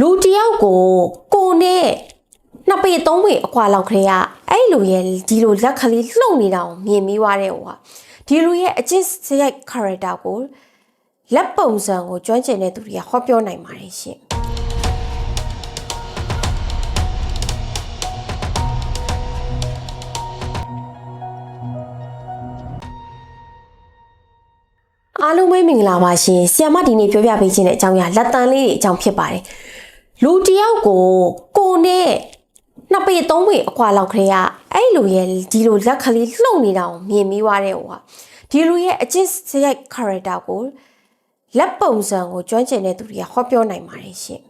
လူတယောက်ကိုကိုနဲ့နှစ်ပေသုံးပေအကွာလောက်ခရေကအဲ့လူရဲ့ဒီလိုလက်ကလေးလှုပ်နေတာကိုမြင်မိသွားတဲ့ဟိုကဒီလူရဲ့အကျင့်စရိုက် character ကိုလက်ပုံစံကိုကျွမ်းကျင်တဲ့သူတွေကဟောပြောနိုင်ပါတယ်ရှင်အားလုံးပဲမင်္ဂလာပါရှင်ဆီယမဒီနေ့ပြောပြပေးခြင်းတဲ့အကြောင်းအရာလက်တန်းလေးတွေအကြောင်းဖြစ်ပါတယ် လူတယောက်ကိုကိုနဲ့နှစ်ပေသုံးပေအကွာလောက်ခရေကအဲ့လူရဲ့ဒီလိုလက်ကလေးလှုပ်နေတာကိုမြင်မိသွားတဲ့ဟိုကဒီလူရဲ့အကျင့်စရိုက် character ကိုလက်ပုံစံကိုကျွမ်းကျင်တဲ့သူတွေကဟောပြောနိုင်ပါတယ်ရှင်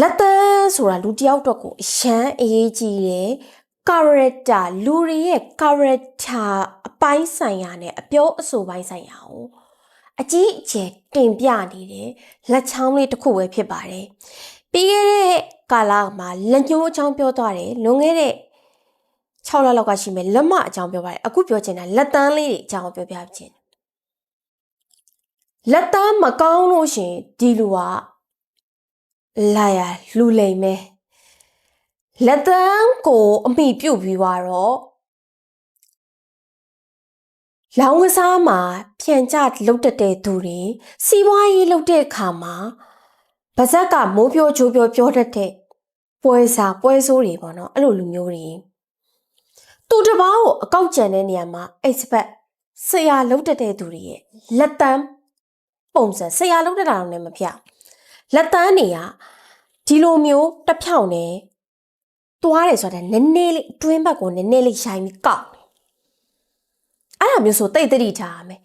လက်တန်းဆိုတာလူတယောက်အတွက်ကိုအရန်အရေးကြီးတယ် character လူတွေရဲ့ character အပိုင်းဆိုင်ရာနဲ့အပြောအဆိုပိုင်းဆိုင်ရာကို အကြီးအကျယ်တင်ပြနေတယ်လက်ချောင်းလေးတစ်ခုပဲဖြစ်ပါတယ်ပြီးခဲ့တဲ့ကာလမှာလက်ညှိုးအကြောင်းပြောသွားတယ်လွန်ခဲ့တဲ့6လလောက်ကရှိမယ်လက်မအကြောင်းပြောပါတယ်အခုပြောချင်တာလက်တန်းလေးတွေအကြောင်းပြောပြချင်တယ်လက်တန်းမကောင်းလို့ရှရင်ဒီလူကလာရလူလိမ်မယ်လက်တန်းကိုအမိပြုတ်ပြီးသွားတော့ လောင်းကစားမှာဖြန်ချလုတ်တက်တဲ့သူတွေစီးပွားရေးလုတ်တဲ့အခါမှာဗဇက်ကမိုးပြောချိုးပြောပြောတတ်တဲ့ပွဲစားပွဲဆိုးတွေပေါ့နော်အဲ့လိုလူမျိုးတွေသူတစ်ပားကိုအကောက်ကျန်တဲ့နေရာမှာ expert ဆရာလုတ်တက်တဲ့သူတွေရဲ့လက်တန်းပုံစံဆရာလုတ်တက်တာတော့လည်းမဖြတ်လက်တန်းတွေကဒီလိုမျိုးတစ်ဖြောင်းနေသွားတယ်ဆိုတာနည်းနည်းလေးအတွင်းဘက်ကိုနည်းနည်းလေးရှိုင်းပြီးကောက်တယ် အဲ့ဒါမျိုးဆိုတိတ်တိတ်ထားရမယ်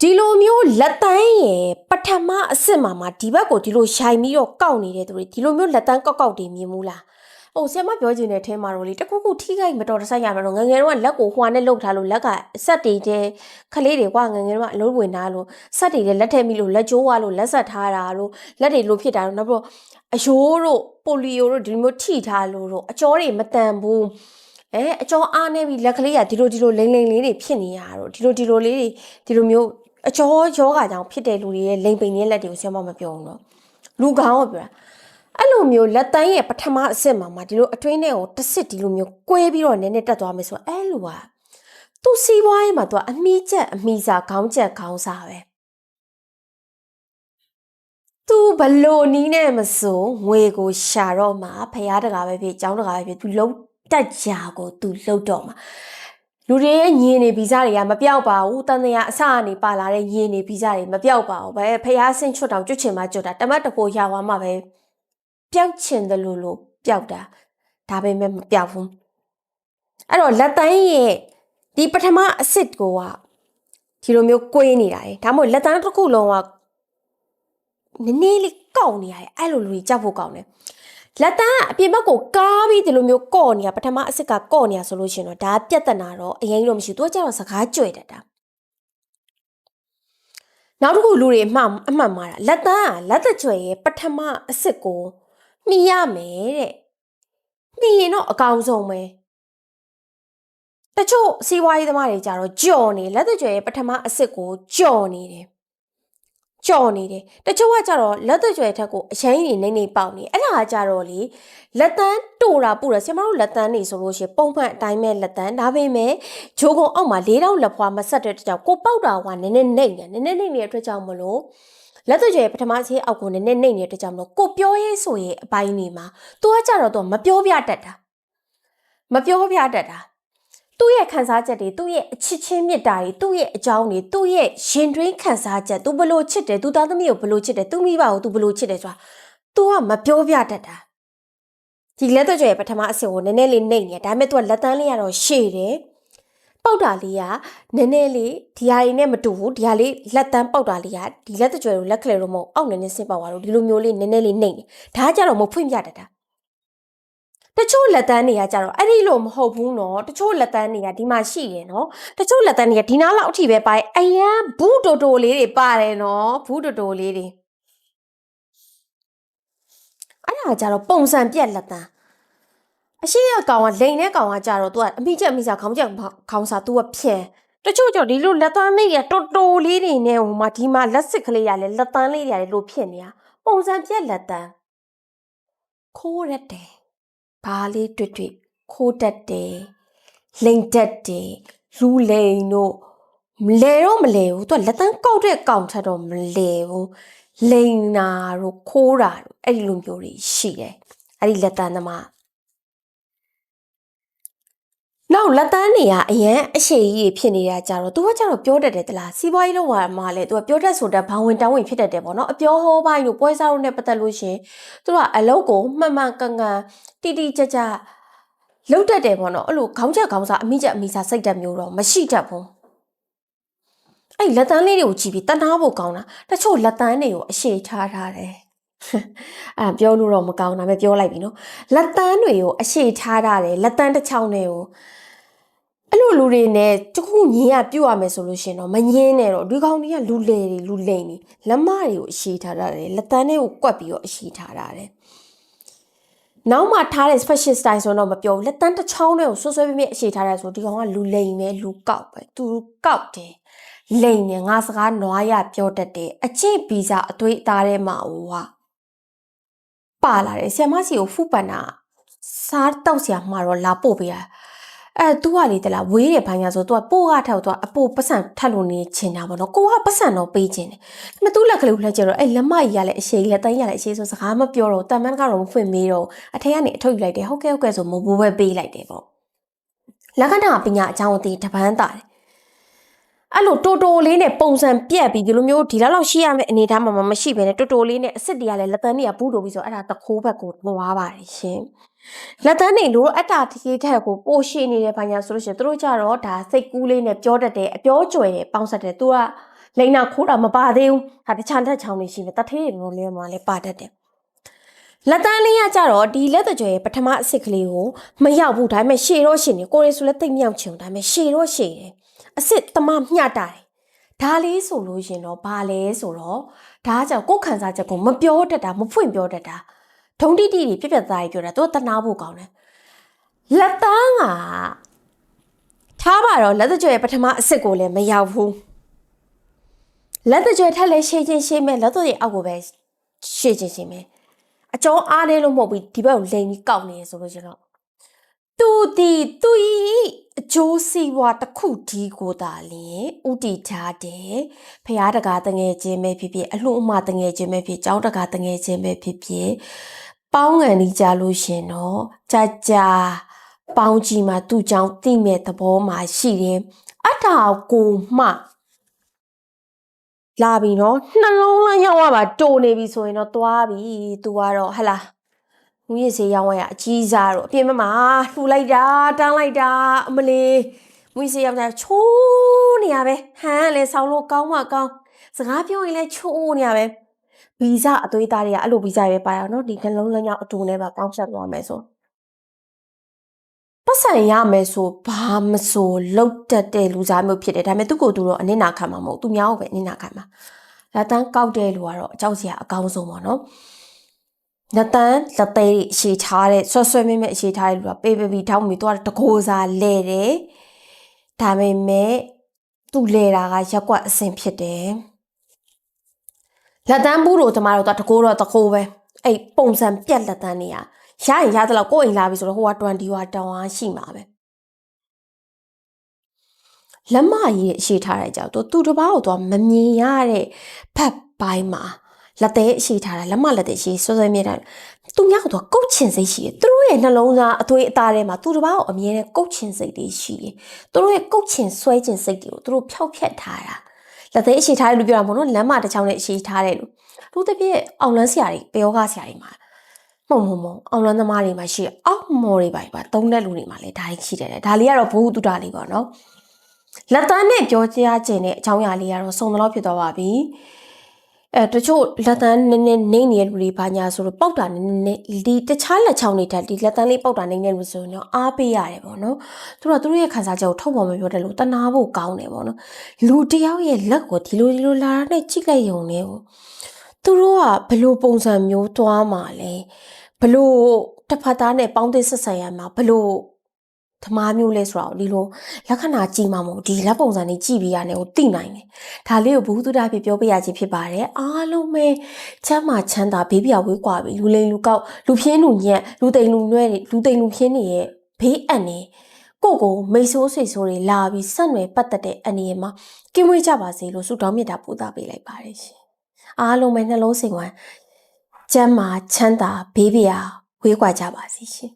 ဒီလိုမျိုးလက်တန်းရဲ့ပထမအစ်စ်မှာမှာဒီဘက်ကိုဒီလိုရှိုင်းပြီးတော့ကောက်နေတဲ့သူတွေဒီလိုမျိုးလက်တန်းကောက်ကောက်တွေမြင်မှုလားဟိုဆရာမပြောချင်တဲ့အထဲမှာတော့လေတခုခုထိခိုက်မတော်တဆရမှာတော့ငယ်ငယ်တော့လက်ကိုဟွာနဲ့လှုပ်ထားလို့လက်ကအဆက်တွေတဲ့ခလေးတွေကငယ်ငယ်တော့အလုံးဝင်ထားလို့ဆက်တွေတဲ့လက်ထက်မိလို့လက်ကျိုးဝါလို့လက်ဆက်ထားတာလို့လက်တွေလိုဖြစ်တာလို့နောက်ပြီးတော့အယိုးတို့ပိုလီယိုတို့ဒီလိုမျိုးထိထားလို့တော့အကျော်တွေမတန်ဘူး အဲအကျော်အားနေပြီလက်ကလေးကဒီလိုဒီလိုလိမ့်လိမ့်လေးတွေဖြစ်နေရတော့ဒီလိုဒီလိုလေးတွေဒီလိုမျိုးအကျော်ယောဂကြောင့်ဖြစ်တဲ့လူတွေရဲ့လိမ့်ပိန်ရဲ့လက်တွေကိုဆရာမမပြောဘူးနော်လူကောင်းကပြောတာအဲ့လိုမျိုးလက်တန်းရဲ့ပထမအစစ်မှာမှဒီလိုအတွင်းထဲကိုတစ်စစ်ဒီလိုမျိုးကွဲပြီးတော့နည်းနည်းတက်သွားမယ်ဆိုအဲ့လိုကသူစီးပွားရေးမှာသူကအမိချက်အမိစာခေါင်းချက်ခေါင်းစာပဲသူဘလို့နီးနဲ့မဆိုငွေကိုရှာတော့မှဖရားတကာပဲဖြစ်ကျောင်းတကာပဲဖြစ်သူလုံး တက်ကြကိုသူလှုပ်တော့မှလူတွေရဲ့ညင်နေဗီဇတွေကမပြောက်ပါဘူးတန်တရာအစအနေပါလာတဲ့ညင်နေဗီဇတွေမပြောက်ပါဘူးပဲဖရားဆင့်ချွတ်တောင်ကျွတ်ချင်မှကျွတ်တာတမတ်တဖို့ရသွားမှပဲပျောက်ချင်တယ်လို့လို့ပျောက်တာဒါပေမဲ့မပျောက်ဘူးအဲ့တော့လက်တန်းရဲ့ဒီပထမအစ်စ်ကိုကဒီလိုမျိုးကွေးနေတာလေဒါမှမဟုတ်လက်တန်းတစ်ခုလုံးကနည်းနည်းလေးကောက်နေရတယ်အဲ့လိုလူကြီးကြောက်ဖို့ကောင်းတယ် လက်တန်းကအပြင်ဘက်ကိုကားပြီးဒီလိုမျိုးကော့နေတာပထမအစ်စ်ကကော့နေတာဆိုလို့ရှိရင်တော့ဒါပြဿနာတော့အရင်တော့မရှိဘူးသူကကျတော့စကားကြွယ်တတ်တာနောက်တစ်ခုလူတွေအမှန်အမှန်မှားတာလက်တန်းကလက်သက်ကြွယ်ရဲ့ပထမအစ်စ်ကိုမှီရမယ်တဲ့မှီရင်တော့အကောင်းဆုံးပဲတချို့စီးပွားရေးသမားတွေကြတော့ကြော်နေလက်သက်ကြွယ်ရဲ့ပထမအစ်စ်ကိုကြော်နေတယ် ကြော်နေတယ်တချို့ကကြတော့လက်သက်ကြွယ်ထက်ကိုအရင်နေနေနေပေါက်နေအဲ့ဒါကကြတော့လေလက်တန်းတူတာပူတယ်ဆင်မတို့လက်တန်းနေဆိုလို့ရှိရင်ပုံမှန်အတိုင်းပဲလက်တန်းဒါပေမဲ့ဂျိုးကုံအောက်မှာ၄တောင်လက်ဖွာမဆက်တဲ့အတွက်ကြောင့်ကိုပေါက်တာကနည်းနည်းနှိမ့်တယ်နည်းနည်းနှိမ့်နေတဲ့အတွက်ကြောင့်မလို့လက်သက်ကြွယ်ပထမဆေးအောက်ကိုနည်းနည်းနှိမ့်နေတဲ့အတွက်ကြောင့်မလို့ကိုပြောရေးဆိုရေးအပိုင်းနေမှာသူကကြတော့သူမပြောပြတတ်တာမပြောပြတတ်တာ သူ့ရဲ့ခံစားချက်တွေသူ့ရဲ့အချစ်ချင်းမြတ်တာတွေသူ့ရဲ့အကြောင်းတွေသူ့ရဲ့ရင်တွင်းခံစားချက်သူဘလို့ချစ်တယ်သူသားသမီးကိုဘလို့ချစ်တယ်သူမိဘကိုသူဘလို့ချစ်တယ်ဆိုတာ तू ကမပြောပြတတ်တာဒီလက်တော့ကြွယ်ပထမအဆင့်ကိုနည်းနည်းလေးနှိမ့်နေဒါပေမဲ့ तू ကလက်တန်းလေးကတော့ရှည်တယ်ပေါက်တာလေးကနည်းနည်းလေးဒီဟာလေးနဲ့မတူဘူးဒီဟာလေးလက်တန်းပေါက်တာလေးကဒီလက်တော့ကြွယ်ကိုလက်ကလေးတော့မဟုတ်အောက်နည်းနည်းဆင်းပေါက်သွားတော့ဒီလိုမျိုးလေးနည်းနည်းလေးနှိမ့်နေဒါကကြတော့မဖွင့်ပြတတ်တာ တချို့လက်တန်းတွေကကြတော့အဲ့ဒီလိုမဟုတ်ဘူးနော်တချို့လက်တန်းတွေကဒီမှာရှိတယ်နော်တချို့လက်တန်းတွေကဒီနားလောက်အထိပဲပါတယ်အရန်ဘူးတိုတိုလေးတွေပါတယ်နော်ဘူးတိုတိုလေးတွေအဲ့ဒါကြတော့ပုံစံပြက်လက်တန်းအရှိရကောင်ကလိန်တဲ့ကောင်ကကြတော့ तू ကအမိချက်အမိစာခေါင်းချက်ခေါင်းစာ तू ကဖြန်တချို့ကြောင့်ဒီလိုလက်တန်းလေးတွေတိုတိုလေးတွေနဲ့ဟိုမှာဒီမှာလက်စစ်ကလေးရလဲလက်တန်းလေးတွေရလဲလို့ဖြစ်နေတာပုံပုံစံပြက်လက်တန်းခိုးရက်တယ် ဘာလေးတွေ့တွေ့ခိုးတတ်တယ်လိန်တက်တယ်လူလိန်တို့မလဲတော့မလဲဘူးသူကလက်တန်းကောက်တဲ့ကောင်ထက်တော့မလဲဘူးလိန်နာတို့ခိုးတာတို့အဲ့ဒီလိုမျိုးတွေရှိတယ်အဲ့ဒီလက်တန်းသမား နောက်လက်တန်းတွေကအရန်အရှိကြီးဖြစ်နေတာကြတော့ तू ကကြတော့ပြောတတ်တယ်တလားစီးပွားရေးလောက်ပါမှလဲ तू ကပြောတတ်ဆိုတတ်ဘာဝင်တောင်းဝင်ဖြစ်တတ်တယ်ပေါ့နော်အပြောဟောပိုင်းတို့ပွဲစားတို့နဲ့ပတ်သက်လို့ရှရင်သူကအလုပ်ကိုမှန်မှန်ကန်ကန်တိတိကျကျလုပ်တတ်တယ်ပေါ့နော်အဲ့လိုခေါင်းချက်ခေါင်းစားအမိချက်အမိစားစိတ်တက်မျိုးတော့မရှိတတ်ဘူးအဲ့လက်တန်းလေးတွေကိုကြည့်ပြီးတနာဖို့ကောင်းတာတချို့လက်တန်းတွေကိုအရှိထားထားတယ်အဲ့ပြောလို့တော့မကောင်းတာပဲပြောလိုက်ပြီနော်လက်တန်းတွေကိုအရှိထားထားတယ်လက်တန်းတစ်ချောင်းတွေကို အဲ့လိုလူတွေနဲ့တခုညင်းရပြုတ်ရမယ်ဆိုလို့ရှင်တော့မငင်းနဲ့တော့ဒီကောင်တွေကလူလေတွေလူလိန်တွေလက်မတွေကိုအရှိထားထားတယ်လက်တန်းတွေကိုကွက်ပြီးတော့အရှိထားထားတယ်နောက်မှထားတဲ့ special style ဆိုတော့မပြောဘူးလက်တန်းတစ်ချောင်းတွေကိုဆွဆွဲပြပြအရှိထားတယ်ဆိုဒီကောင်ကလူလိန်ပဲလူကောက်ပဲသူကောက်တယ်လိန်နဲ့ငါစကားနွားရပြောတတ်တယ်အချစ်ဗီဇအသွေးအသားထဲမှာဝါပါလာတယ်ဆီယမစီကိုဖူပန်တာစားတောက်ဆရာမှာတော့လာပို့ပေးတာ အဲ तू ကလေတလားဝေးတယ်ဘာညာဆို तू ကပို့ကထောက် तू ကအပိုပတ်စံထပ်လို့နေချင်တာပေါ့နော်ကိုကပတ်စံတော့ပေးချင်တယ်ဒါပေမဲ့ तू လက်ကလေးကိုလှက်ကြတော့အဲလက်မကြီးကလည်းအရှိကြီးလက်တိုင်းရလည်းအရှိဆိုစကားမပြောတော့တန်မန်ကတော့မဖွင့်မေးတော့အထက်ကနေအထုတ်ယူလိုက်တယ်ဟုတ်ကဲ့ဟုတ်ကဲ့ဆိုမဘိုးပဲပေးလိုက်တယ်ပေါ့လက္ခဏာပညာအကြောင်းအသေးတပန်းတာတယ်အဲ့လိုတိုတိုလေးနဲ့ပုံစံပြက်ပြီးဒီလိုမျိုးဒီလောက်လောက်ရှိရမယ့်အနေအထားမှာမရှိဘဲနဲ့တိုတိုလေးနဲ့အစ်စ်တွေကလည်းလက်တန်းတွေကဘူးလို့ပြီးဆိုအဲ့ဒါတခိုးဘက်ကိုသွားပါတယ်ရှင် လက်တန်းတွေလို့အတ္တတကြီးထက်ကိုပိုရှိနေတဲ့ဘာညာဆိုလို့ရှိရင်တို့ကြတော့ဒါစိတ်ကူးလေးနဲ့ပြောတတ်တယ်အပြောကြွယ်တယ်ပေါင်းဆက်တယ်သူကလိန်နာခိုးတာမပါသေးဘူးဒါတချမ်းထက်ချောင်းနေရှိမယ်တထေးတွေလိုလေးမှလည်းပါတတ်တယ်လက်တန်းလေးကကြတော့ဒီလက်တကြွယ်ပထမအစ်စ်ကလေးကိုမရောက်ဘူးဒါပေမဲ့ရှေတော့ရှင်နေကိုရီဆိုလည်းတိတ်မြောက်ချင်ဒါပေမဲ့ရှေတော့ရှေတယ်အစ်စ်တမမျှတာတယ်ဒါလေးဆိုလို့ရှင်တော့ဘာလဲဆိုတော့ဒါကြောင့်ကိုယ်ခံစားချက်ကိုမပြောတတ်တာမဖွင့်ပြောတတ်တာ ဒုံတိတိတွေပြက်ပြက်သားကြီးပြောတာသူကတနာဖို့ကောင်းတယ်လက်တန်းကထားပါတော့လက်တကြွယ်ပထမအစ်စ်ကိုလည်းမရောက်ဘူးလက်တကြွယ်ထက်လည်းရှေ့ချင်းရှေ့မဲ့လက်သွေးအောက်ကိုပဲရှေ့ချင်းရှေ့မဲ့အကျောင်းအားလေးလို့မဟုတ်ဘူးဒီဘက်ကိုလိန်ပြီးကောက်နေရဆိုလို့ကျွန်တော်သူဒီသူဤအကျိုးစီးပွားတစ်ခုဒီကိုသာလင်ဥတီထားတယ်ဖရာတကာတငယ်ချင်းပဲဖြစ်ဖြစ်အလှအမတငယ်ချင်းပဲဖြစ်ကျောင်းတကာတငယ်ချင်းပဲဖြစ်ဖြစ် ပေါင်းငံနေကြလို့ရှင်တော့ကြာကြာပေါင်းကြီးမှာသူ့ကြောင့်တိမဲ့သဘောမှာရှိတယ်အထာကိုမှလာပြီနော်နှလုံးလားရောက်ရပါတိုးနေပြီဆိုရင်တော့သွားပြီ तू ကတော့ဟဟလားငွေစေးရောင်းရအကြီးစားတော့အပြင်ဘက်မှာလှူလိုက်တာတန်းလိုက်တာအမလေးငွေစေးရောင်းတာချိုးနေရပဲဟမ်လဲဆောင်းလို့ကောင်းမှကောင်းစကားပြောရင်လည်းချိုးနေရပဲ ဗီဇအသွေးသားတွေကအဲ့လိုဗီဇပဲပါရအောင်နော်ဒီကလုံးလုံးရောက်အတူနဲ့ပါပေါင်းဆက်သွားမယ်ဆိုပတ်စံရမယ်ဆိုဘာမဆိုလောက်တက်တဲ့လူစားမျိုးဖြစ်တယ်ဒါပေမဲ့သူ့ကိုယ်သူတော့အနစ်နာခံမှာမဟုတ်သူများကိုပဲအနစ်နာခံမှာလက်တန်းကောက်တဲ့လူကတော့အကြောက်စရာအကောင်းဆုံးပေါ့နော်လက်တန်းလက်သေးအရှိထားတဲ့ဆွဆွဲမင်းမဲ့အရှိထားတဲ့လူကပေးပေးပြီးထောက်ပြီးသူကတကိုးစားလဲတယ်ဒါပေမဲ့သူ့လဲတာကရက်ကွက်အစင်ဖြစ်တယ် လက်တန်းဘူးတို့ကျမတို့တော့တကိုးတော့တကိုးပဲအဲ့ပုံစံပြက်လက်တန်းနေရရရင်ရသလောက်ကိုယ်အိမ်လာပြီဆိုတော့ဟိုက20ဟိုကတောင်းအားရှိမှာပဲလက်မကြီးရဲ့အရှိထားတဲ့ကြောင့်သူသူတစ်ပါးကိုသူမမြင်ရတဲ့ဖက်ပိုင်းမှာလက်သေးအရှိထားတာလက်မလက်သေးရှိဆွဆွဲမြဲတာသူများကတော့ကုတ်ချင်စိတ်ရှိတယ်သူတို့ရဲ့နှလုံးသားအသွေးအသားထဲမှာသူတစ်ပါးကိုအမြဲတမ်းကုတ်ချင်စိတ်တွေရှိတယ်သူတို့ရဲ့ကုတ်ချင်ဆွဲချင်စိတ်တွေကိုသူတို့ဖျောက်ဖျက်ထားတာ လက်သေးအရှိထားတယ်လို့ပြောတာမဟုတ်နော်လမ်းမတစ်ချောင်းနဲ့အရှိထားတယ်လို့သူတပြည့်အောင်လန်းဆရာတွေပေယောဂဆရာတွေမှာမုံမုံမုံအောင်လန်းသမားတွေမှာရှိအောက်မော်တွေပါပါသုံးတဲ့လူတွေမှာလည်းဒါကြီးရှိတယ်ဒါလေးကတော့ဘုဟုတုတလေးပေါ့နော်လက်တန်းနဲ့ပြောကြားခြင်းတဲ့အကြောင်းအရာလေးကတော့စုံတော့ဖြစ်သွားပါပြီ အဲတချို့လက်တန်းနည်းနည်းနေနေတဲ့လူတွေဘာညာဆိုတော့ပေါက်တာနည်းနည်းဒီတခြားလက်ချောင်းတွေတက်ဒီလက်တန်းလေးပေါက်တာနေတဲ့လူဆိုရင်တော့အားပေးရတယ်ပေါ့နော်သူတို့ကသူတို့ရဲ့ခံစားချက်ကိုထုတ်ပေါ်မပြောတယ်လို့တနာဖို့ကောင်းတယ်ပေါ့နော်လူတယောက်ရဲ့လက်ကိုဒီလိုဒီလိုလာတာနဲ့ကြည့်လိုက်ရုံနဲ့ကိုသူတို့ကဘလို့ပုံစံမျိုးသွားမှာလဲဘလို့တစ်ဖက်သားနဲ့ပေါင်းသစ်ဆက်ဆံရမှာဘလို့ သမားမျိုးလဲဆိုတော့ဒီလိုလက္ခဏာကြည့်မှမဟုတ်ဒီလက်ပုံစံလေးကြည့်ပြီးရတယ်ကိုသိနိုင်တယ်ဒါလေးကိုဘူးတုဒဖြစ်ပြောပြရခြင်းဖြစ်ပါတယ်အားလုံးပဲချမ်းမာချမ်းသာဘေးပြဝေးကွာပြီလူလိမ်လူကောက်လူပြင်းလူညက်လူတိမ်လူနွဲတွေလူတိမ်လူပြင်းတွေရဲ့ဘေးအပ်နေကိုယ့်ကိုမိတ်ဆိုးဆွေဆိုးတွေလာပြီးဆက်နွယ်ပတ်သက်တဲ့အနေအမှာကင်းဝေးကြပါစေလို့ဆုတောင်းမေတ္တာပို့သပေးလိုက်ပါတယ်ရှင်အားလုံးပဲနှလုံးစိမ်ဝမ်းကျမ်းမာချမ်းသာဘေးပြာဝေးကွာကြပါစေရှင်